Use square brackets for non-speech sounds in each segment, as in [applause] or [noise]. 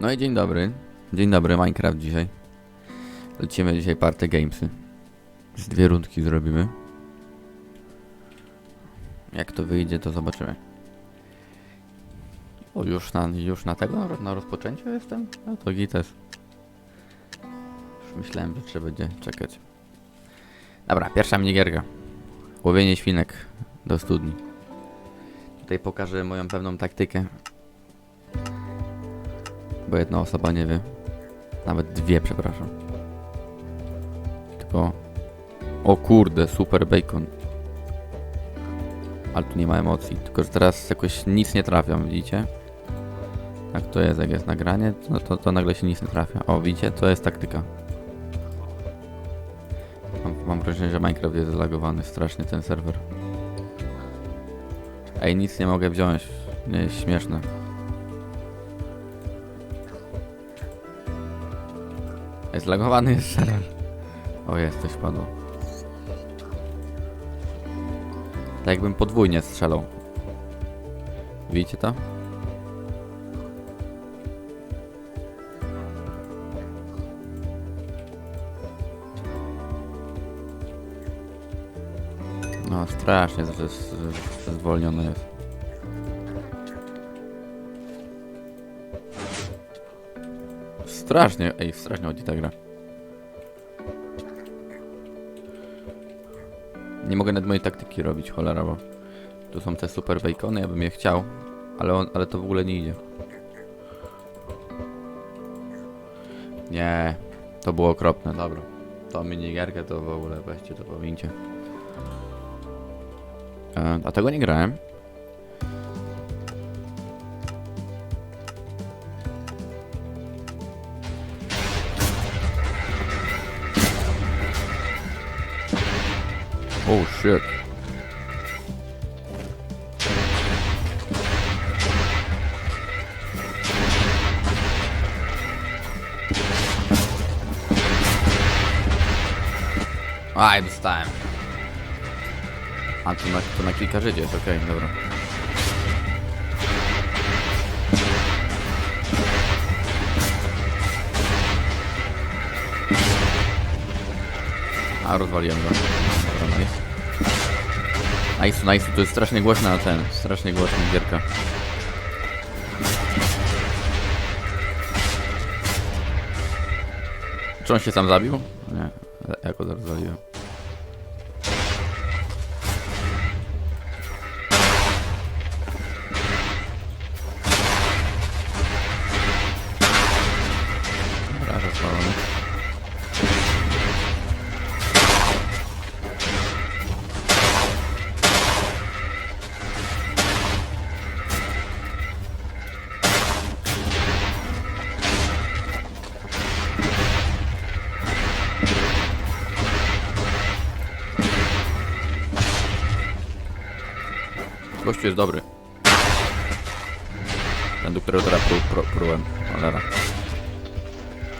No i dzień dobry. Dzień dobry, Minecraft dzisiaj. Lecimy dzisiaj party gamesy. Z dwie rundki zrobimy. Jak to wyjdzie, to zobaczymy. O, już na, już na tego, na, rozpoczęciu jestem? No to gites. Już myślałem, że trzeba będzie czekać. Dobra, pierwsza minigierka. Łowienie świnek do studni. Tutaj pokażę moją pewną taktykę. Bo jedna osoba nie wie. Nawet dwie, przepraszam. Tylko... O kurde, super bacon. Ale tu nie ma emocji. Tylko, że teraz jakoś nic nie trafiam, widzicie? Tak to jest, jak jest nagranie, to, to, to nagle się nic nie trafia. O, widzicie? To jest taktyka. Mam, mam wrażenie, że Minecraft jest zalagowany strasznie, ten serwer. Ej, nic nie mogę wziąć. Nie jest śmieszne. Jest lagowany jest serwer. O, jest, coś padło. Tak jakbym podwójnie strzelał. Widzicie to? No, strasznie z- z- z- zwolnione jest. Strasznie, ej, strasznie chodzi ta gra. Nie mogę nawet mojej taktyki robić, cholera, bo tu są te super bacony, ja bym je chciał, ale, on, ale to w ogóle nie idzie. Nie, to było okropne, dobra. To minigierkę to w ogóle weźcie to powincie. E, a tego nie grałem. Shit. Aj, dostałem. A, to na, to na kilka żyć jest, okej, dobra. A, rozwaliłem go. Dobra, nice. Nice, nice, to jest strasznie głośna ten, strasznie głośna gierka. Czy on się sam zabił? Nie, ja go rozwaliłem. Dobra, Gościu jest dobry. Ten, do którego teraz pru, pru, prułem. Cholera.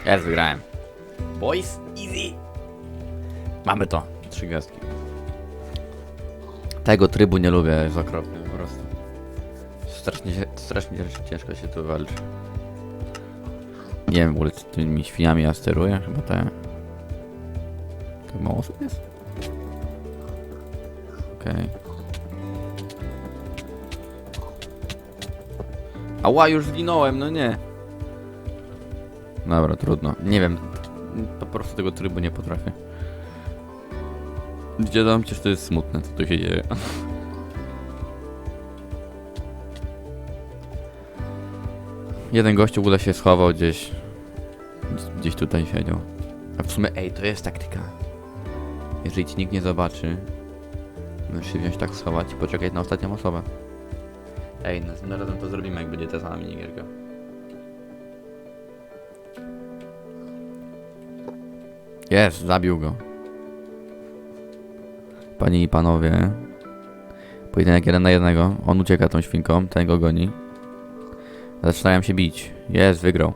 Jest, wygrałem. Boys, easy. Mamy to. Trzy gwiazdki. Tego trybu nie lubię, jest okropny po prostu. Strasznie, strasznie ciężko się tu walczy. Nie wiem w ogóle, czy tymi świniami ja steruję, chyba te... Tak mało osób jest? Okej. Ała, już zginąłem, no nie. Dobra, trudno. Nie wiem, po prostu tego trybu nie potrafię. Gdzie dam przecież to jest smutne, co tu się dzieje. Jeden gościu ogóle się schował gdzieś. Gdzieś tutaj siedział. A w sumie, ej, to jest taktyka. Jeżeli ci nikt nie zobaczy, możesz się wziąć tak schować i poczekać na ostatnią osobę. Ej, następnym razem to zrobimy, jak będzie ta sama minigierka. Jest, zabił go. Panie i panowie. Pojedynek jeden na jednego. On ucieka tą świnką, ten go goni. Zaczynają się bić. Jest, wygrał.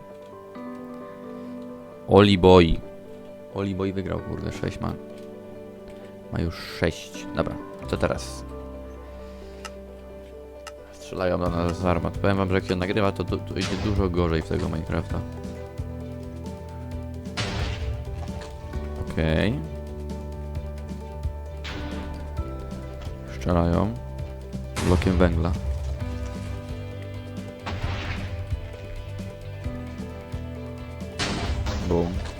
Oli Boy. Oli Boy wygrał, kurde, 6 ma. Ma już 6. Dobra, co teraz? Strzelają do nas z armat. Powiem wam, że jak się nagrywa, to, to, to idzie dużo gorzej w tego Minecrafta. Okej. Strzelają. Blokiem węgla. Bum.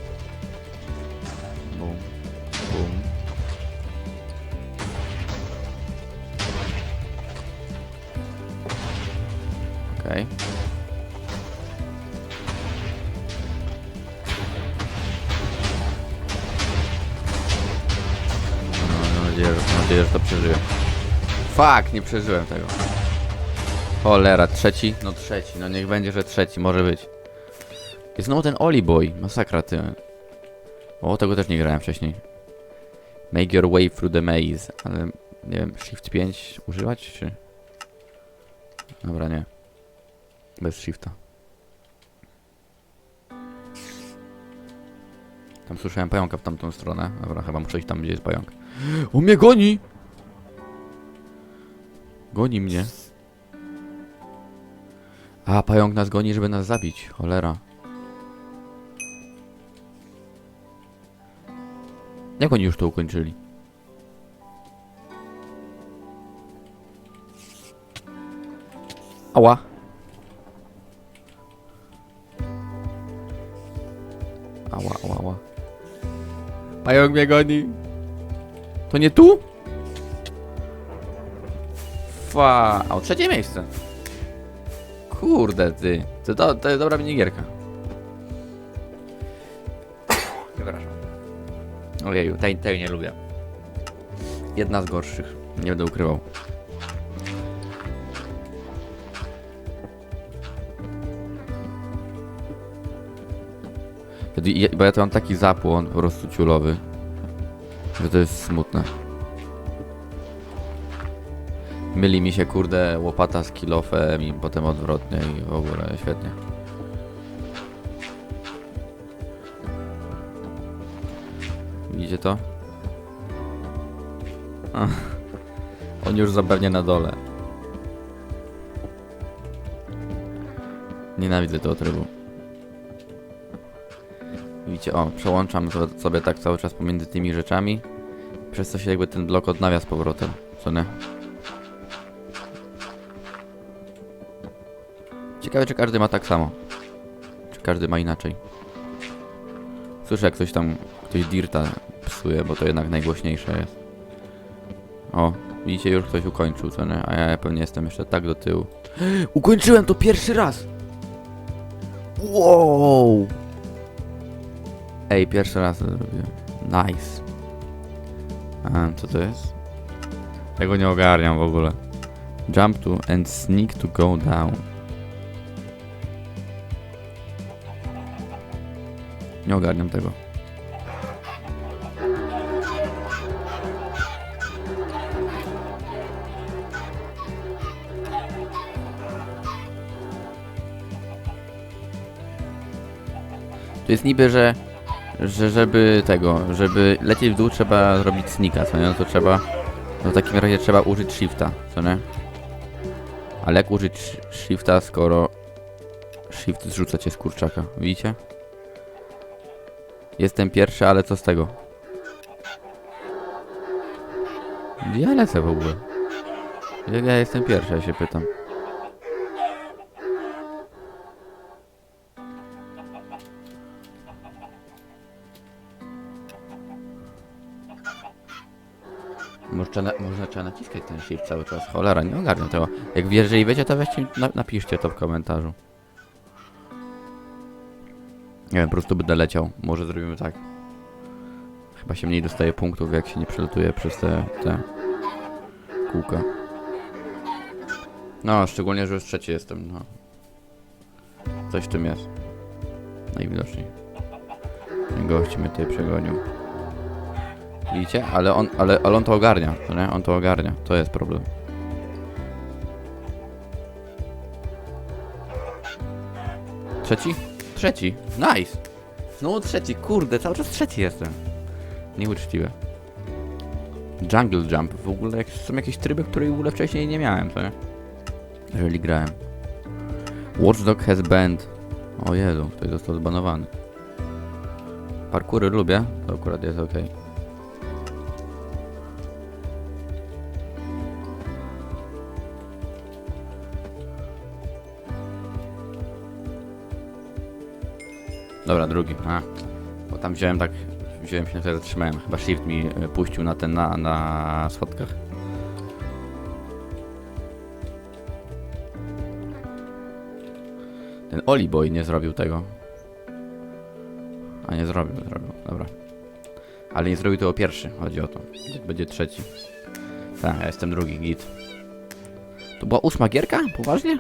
Fuck, nie przeżyłem tego. Cholera, trzeci? No trzeci, no niech będzie, że trzeci, może być. Jest znowu ten Oli Boy, masakra ty. O, tego też nie grałem wcześniej. Make your way through the maze, ale nie wiem, Shift 5 używać, czy... Dobra, nie. Bez shifta. Tam słyszałem pająka w tamtą stronę. Dobra, chyba muszę iść tam, gdzie jest pająk. [gasps] On mnie goni! Goni mnie. A, pająk nas goni, żeby nas zabić. Cholera. Jak oni już to ukończyli? Ała. Ała, ała, ała. Pająk mnie goni. To nie tu? Fa. O, trzecie miejsce. Kurde ty. To, to, to jest dobra minigierka. Przepraszam. Ojeju, tej, tej nie lubię. Jedna z gorszych. Nie będę ukrywał. Bo ja to mam taki zapłon po prostu ciulowy, że to jest smutne. Myli mi się kurde łopata z kilofem i potem odwrotnie i w ogóle świetnie. Widzicie to? Ach, on już zapewnie na dole. Nienawidzę tego trybu. Widzicie, o, przełączam so- sobie tak cały czas pomiędzy tymi rzeczami, przez co się jakby ten blok odnawia z powrotem, co nie? Ciekawe, czy każdy ma tak samo. Czy każdy ma inaczej. Słyszę, jak ktoś tam, ktoś dirta psuje, bo to jednak najgłośniejsze jest. O, widzicie, już ktoś ukończył, co nie? A ja pewnie jestem jeszcze tak do tyłu. [gasps] Ukończyłem to pierwszy raz! Wow! Ej, pierwszy raz to zrobiłem. Nice. A, co to jest? Tego nie ogarniam w ogóle. Jump to and sneak to go down. Nie ogarniam tego. To jest niby, że, że żeby tego, żeby lecieć w dół trzeba zrobić snika, co nie? No to trzeba, no w takim razie trzeba użyć shifta, co nie? Ale jak użyć sh- shifta, skoro shift zrzuca cię z kurczaka, widzicie? Jestem pierwszy, ale co z tego? Ja lecę w ogóle? Jak ja jestem pierwszy, ja się pytam. Może trzeba, na, może trzeba naciskać ten shift cały czas. Cholera, nie ogarniam tego. Jak jeżeli wiecie, to weźcie, na, napiszcie to w komentarzu. Nie wiem, po prostu będę leciał. Może zrobimy tak. Chyba się mniej dostaje punktów, jak się nie przelatuje przez te, te kółka. No, szczególnie, że już trzeci jestem, no. Coś w tym jest. Najwidoczniej. Gości mnie tutaj przegonił. Widzicie? Ale on, ale, ale on to ogarnia, to nie? On to ogarnia. To jest problem. Trzeci? Trzeci. Nice. Znowu trzeci. Kurde, cały czas trzeci jestem. Nieuczciwe. Jungle Jump. W ogóle są jakieś tryby, których w ogóle wcześniej nie miałem, to nie? Jeżeli grałem. Watchdog has banned. O Jezu, ktoś został zbanowany. Parkury lubię, to akurat jest ok. Dobra, drugi. A, bo tam wziąłem tak, wziąłem się na chwilę zatrzymałem. Chyba shift mi e, puścił na ten, na, na schodkach. Ten Oli Boy nie zrobił tego. A nie zrobił, zrobił, dobra. Ale nie zrobił tego pierwszy, chodzi o to. Będzie trzeci. Tak, ja jestem drugi, git. To była ósma gierka? Poważnie?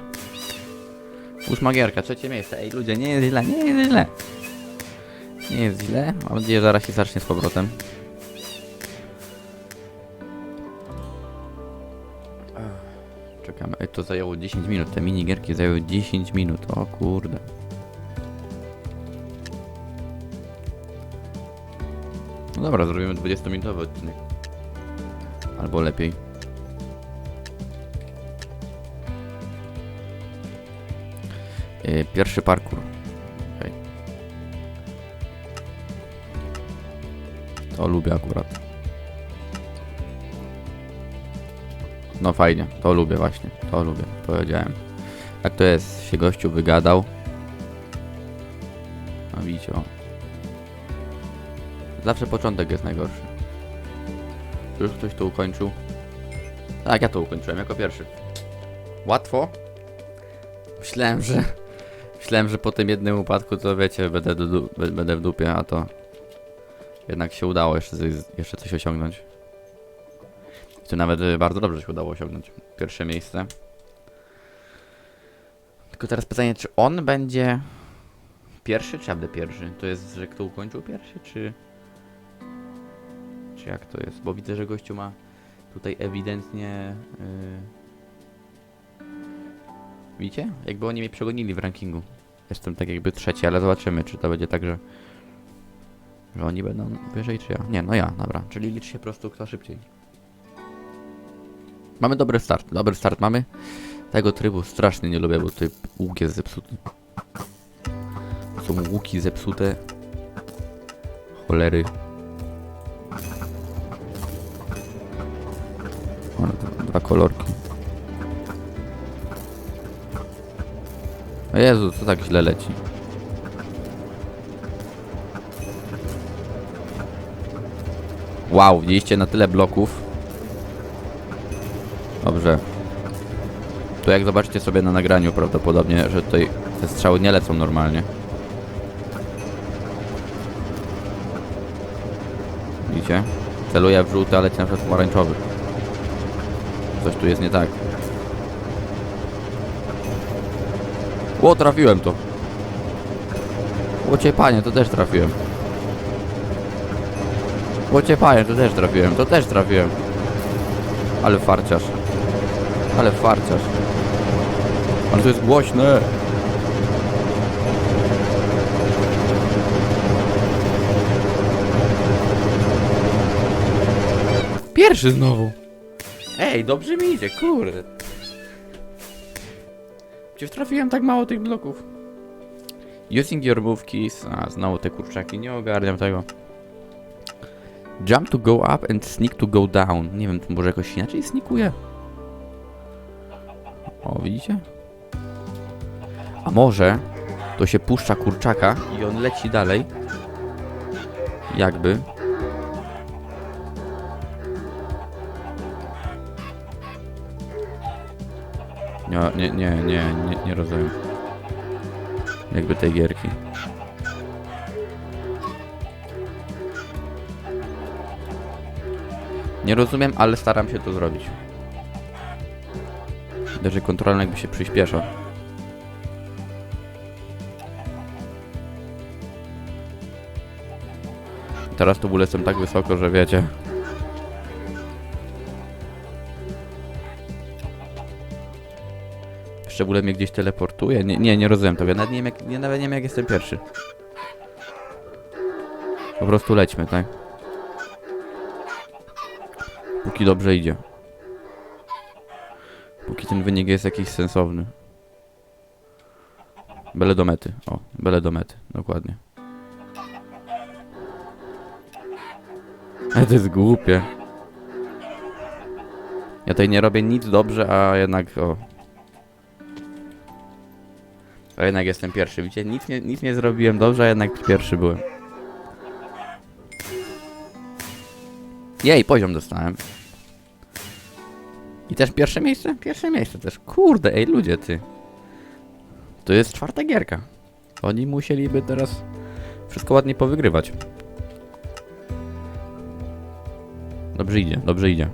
Ósma gierka, trzecie miejsce. Ej ludzie, nie jest źle, nie jest źle. Nie jest źle. Mam nadzieję, że zaraz się zacznie z powrotem. Czekamy. Ej, to zajęło 10 minut. Te minigierki zajęły 10 minut. O kurde. No dobra, zrobimy 20-minutowy odcinek. Albo lepiej. Yy, pierwszy parkour. To lubię akurat. No fajnie, to lubię właśnie, to lubię, powiedziałem. Tak to jest, się gościu wygadał. No widzicie, o. Zawsze początek jest najgorszy. Już ktoś to ukończył? Tak, ja to ukończyłem jako pierwszy. Łatwo? Myślałem, że... Myślałem, że po tym jednym upadku to wiecie, będę, będę w dupie, a to... Jednak się udało jeszcze, jeszcze coś osiągnąć. I nawet y, bardzo dobrze się udało osiągnąć. Pierwsze miejsce. Tylko teraz pytanie, czy on będzie pierwszy, czy ja pierwszy? To jest, że kto ukończył pierwszy, czy... Czy jak to jest? Bo widzę, że gościu ma tutaj ewidentnie... Yy... Widzicie? Jakby oni mnie przegonili w rankingu. Jestem tak jakby trzeci, ale zobaczymy, czy to będzie tak, że... Że oni będą wyżej, czy ja? Nie, no ja, dobra. Czyli licz się po prostu kto szybciej. Mamy dobry start, dobry start mamy. Tego trybu strasznie nie lubię, bo tutaj łuk jest zepsuty. Są łuki zepsute. Cholery. O, dwa- kolorki. O Jezu, co tak źle leci? Wow, widzieliście na tyle bloków. Dobrze. Tu jak zobaczycie sobie na nagraniu prawdopodobnie, że tutaj te strzały nie lecą normalnie. Widzicie? Celuję w żółty, a leci na przykład pomarańczowy. Coś tu jest nie tak. O, trafiłem to. Łocie panie, to też trafiłem. Łocie panie, to też trafiłem, to też trafiłem. Ale farciarz. Ale farciarz. Ale to jest głośne. Pierwszy znowu. Ej, dobrze mi idzie, kurde. Przecież trafiłem tak mało tych bloków. Using your move keys. A, znowu te kurczaki, nie ogarniam tego. Jump to go up and sneak to go down. Nie wiem, może jakoś inaczej snikuje? O, widzicie? A może to się puszcza kurczaka i on leci dalej. Jakby. Nie, nie, nie, nie, nie, nie rozumiem. Jakby tej gierki. Nie rozumiem, ale staram się to zrobić. Widać, że kontrola jakby się przyspiesza. Teraz to w ogóle jestem tak wysoko, że wiecie. Jeszcze w ogóle mnie gdzieś teleportuje? Nie, nie, nie rozumiem tego. Nawet nie wiem jak, nie, nawet nie wiem jak jestem pierwszy. Po prostu lećmy, tak? Póki dobrze idzie. Póki ten wynik jest jakiś sensowny. Bele do mety. O, bele do mety. Dokładnie. Ale [laughs] to jest głupie. Ja tutaj nie robię nic dobrze, a jednak o. A jednak jestem pierwszy. Widzicie, nic nie, nic nie zrobiłem dobrze, a jednak pierwszy byłem. Jej, poziom dostałem. I też pierwsze miejsce? Pierwsze miejsce też. Kurde, ej ludzie, ty. To jest czwarta gierka. Oni musieliby teraz wszystko ładnie powygrywać. Dobrze idzie, dobrze idzie.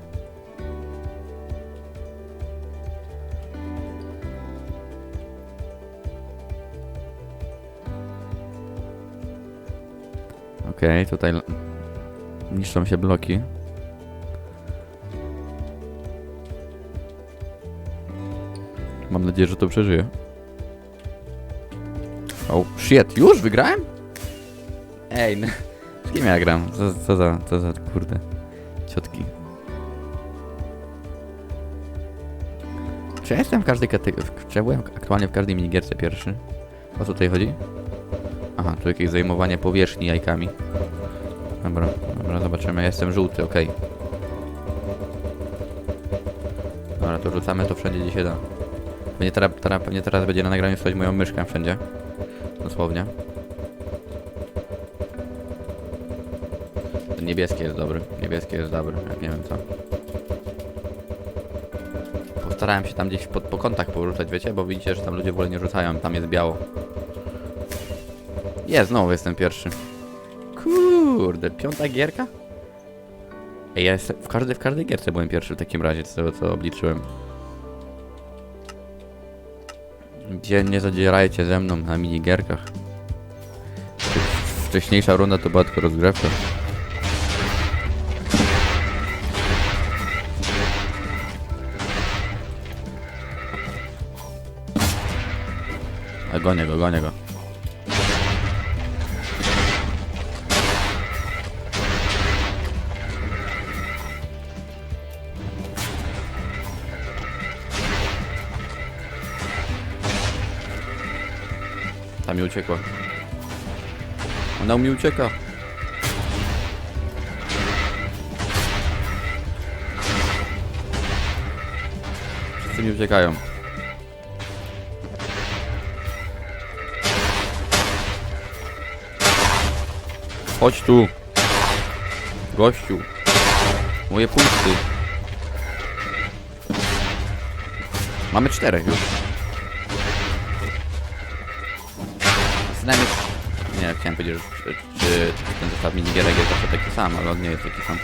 Okej, tutaj l- niszczą się bloki. Nadzieję, że to przeżyję. Oh, shit, już wygrałem? Ej, no, z kim ja gram? Co, co za, co za, kurde, ciotki. Czy ja jestem w każdej kategorii, czy ja byłem aktualnie w każdej minigierce pierwszy? O co tutaj chodzi? Aha, tu jakieś zajmowanie powierzchni jajkami. Dobra, dobra, zobaczymy. Ja jestem żółty, okej. Dobra, to rzucamy to wszędzie, gdzie się da. Pewnie teraz, teraz, pewnie teraz będzie na nagraniu stać moją myszkę wszędzie. Dosłownie. Ten niebieski jest dobry. Niebieski jest dobry, jak nie wiem co. Postarałem się tam gdzieś pod, po kątach porzucać, wiecie, bo widzicie, że tam ludzie w ogóle nie rzucają, tam jest biało. Jest, znowu jestem pierwszy. Kurde, piąta gierka? Ej, ja jestem, w każdej, w każdej gierce byłem pierwszy w takim razie, tego co obliczyłem. Gdzie nie zadzierajcie ze mną na minigierkach. Wcześniejsza runda to była tylko rozgrywka. A gonię go, gonię go. Tam mi uciekła. Ona mi ucieka. Wszyscy mi uciekają. Chodź tu. Gościu. Moje punkty. Mamy czterech już. Powiedzieć, czy, ten zestaw minigierek jest zawsze taki sam, ale on nie jest taki sam.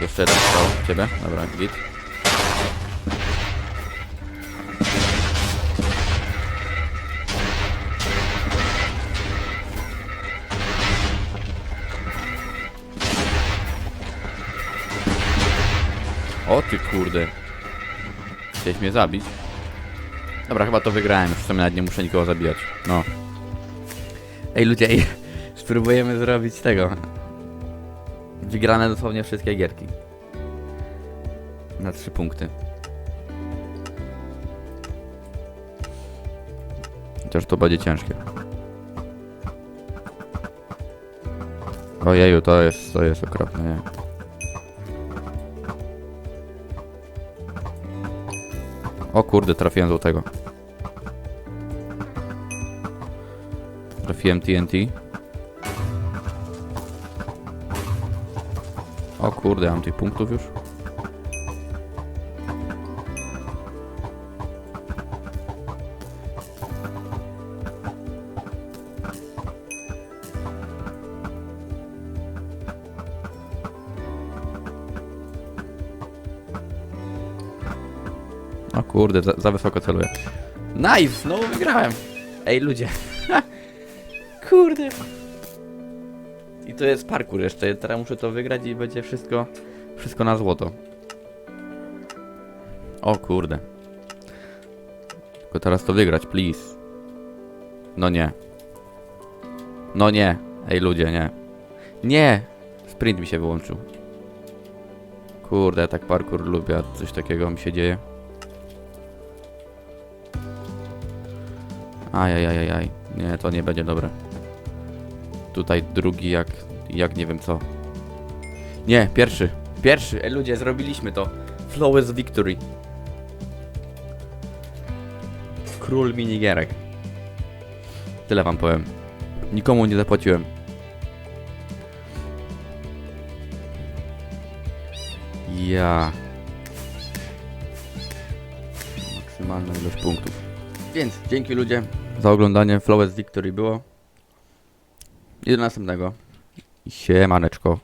Jeszcze jeden strzał. Ciebie? Dobra, git. O ty kurde. Chciałeś mnie zabić? Dobra, chyba to wygrałem, już w sumie nawet nie muszę nikogo zabijać. No. Ej ludzie, ej, [laughs] spróbujemy zrobić tego. Wygrane dosłownie wszystkie gierki. Na trzy punkty. Chociaż to będzie ciężkie. Ojeju, to jest, to jest okropne, nie? O kurde, trafiłem złotego. Trafiłem TNT. O kurde, mam tych punktów już. O kurde, za, za wysoko celuję. Nice! Znowu wygrałem! Ej, ludzie. Kurde. I to jest parkour jeszcze. Teraz muszę to wygrać i będzie wszystko, wszystko na złoto. O kurde. Tylko teraz to wygrać, please. No nie. No nie. Ej, ludzie, nie. Nie! Sprint mi się wyłączył. Kurde, ja tak parkour lubię, coś takiego mi się dzieje. Ajajajajaj. Nie, to nie będzie dobre. Tutaj drugi jak... jak nie wiem co. Nie, pierwszy. Pierwszy. E, ludzie, zrobiliśmy to. Flawless victory. Król minigierek. Tyle wam powiem. Nikomu nie zapłaciłem. Ja. Maksymalna ilość punktów. Więc dzięki ludzie za oglądanie. Flawless Victory było. I do następnego. Siemaneczko.